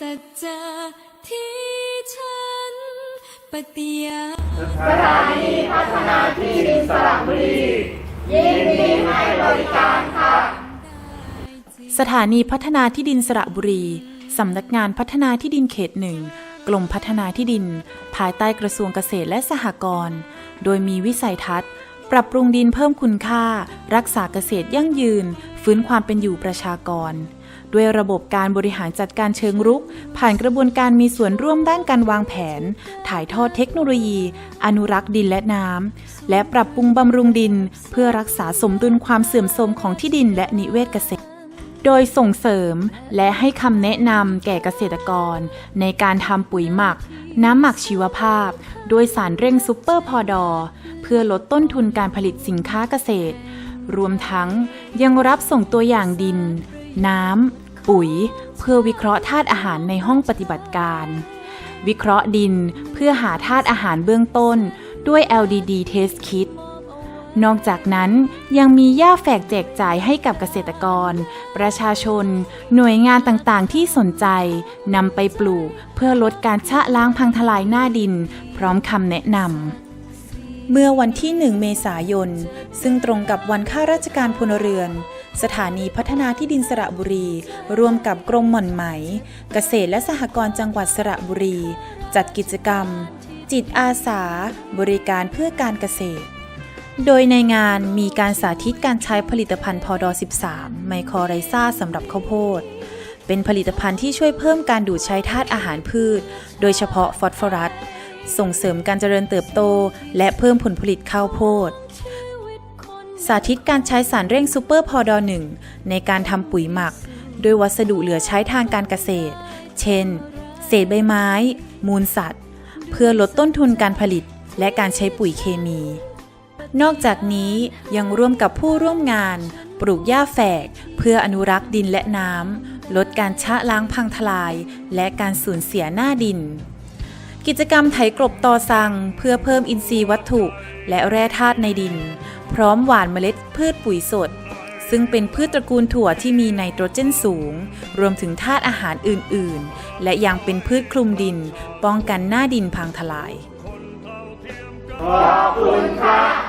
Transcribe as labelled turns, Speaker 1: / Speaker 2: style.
Speaker 1: สัจจะที่ฉันปฏิญาณ
Speaker 2: สถานีพัฒนาที่ดินสระบุรียินดีให้บริการค่ะ
Speaker 3: สถานีพัฒนาที่ดินสระบุรี สำนักงานพัฒนาที่ดินเขตหนึ่งกรมพัฒนาที่ดิน ภายใต้กระทรวงเกษตรและสหกรณ์ โดยมีวิสัยทัศน์ ปรับปรุงดินเพิ่มคุณค่า รักษาเกษตรยั่งยืน ฟื้นความเป็นอยู่ประชากร ด้วยระบบการบริหารจัดการเชิงรุก ผ่านกระบวนการมีส่วนร่วมด้านการวางแผน ถ่ายทอดเทคโนโลยี อนุรักษ์ดินและน้ำ และปรับปรุงบำรุงดิน เพื่อรักษาสมดุลความเสื่อมโทรมของที่ดินและนิเวศเกษตรโดยส่งเสริมและให้คำแนะนำแก่เกษตรกร ในการทำปุ๋ยหมัก น้ำหมักชีวภาพ โดยสารเร่งซูเปอร์พอดอเพื่อลดต้นทุนการผลิตสินค้าเกษตร รวมทั้งยังรับส่งตัวอย่างดิน น้ำ ปุ๋ย เพื่อวิเคราะห์ธาตุอาหารในห้องปฏิบัติการ วิเคราะห์ดินเพื่อหาธาตุอาหารเบื้องต้น ด้วย LDD Test Kit นอกจากนั้นยังมีหญ้าแฝกแจกจ่ายให้กับเกษตรกร ประชาชน หน่วยงานต่างๆ ที่สนใจนำไปปลูกเพื่อลดการชะล้างพังทลายหน้าดิน พร้อมคำแนะนำเมื่อวันที่ 1 เมษายน ซึ่งตรงกับวันข้าราชการพลเรือน สถานีพัฒนาที่ดินสระบุรี ร่วมกับกรมหม่อนไหม เกษตรและสหกรณ์จังหวัดสระบุรี จัดกิจกรรม จิตอาสา บริการเพื่อการเกษตร โดยในงานมีการสาธิตการใช้ผลิตภัณฑ์พอดอ13 ไมโครไรซ่าสำหรับข้าวโพด เป็นผลิตภัณฑ์ที่ช่วยเพิ่มการดูดใช้ธาตุอาหารพืช โดยเฉพาะฟอสฟอรัสส่งเสริมการเจริญเติบโต และเพิ่มผลผลิตข้าวโพด สาธิตการใช้สารเร่งซูเปอร์พอดอ1ในการทำปุ๋ยหมักด้วยวัสดุเหลือใช้ทางการเกษตร เช่น เศษใบไม้ มูลสัตว์ เพื่อลดต้นทุนการผลิตและการใช้ปุ๋ยเคมี นอกจากนี้ยังร่วมกับผู้ร่วมงาน ปลูกหญ้าแฝก เพื่ออนุรักษ์ดินและน้ำลดการชะล้างพังทลาย และการสูญเสียหน้าดิน กิจกรรมไถกลบตอสัง เพื่อเพิ่มอินทรีย์วัตถุ และแร่ธาตุในดิน พร้อมหว่านเมล็ดพืชปุ๋ยสด ซึ่งเป็นพืชตระกูลถั่วที่มีไนโตรเจนสูง รวมถึงธาตุอาหารอื่น ๆ และยังเป็นพืชคลุมดิน ป้องกันหน้าดินพังทลาย
Speaker 2: ขอบคุณค่ะ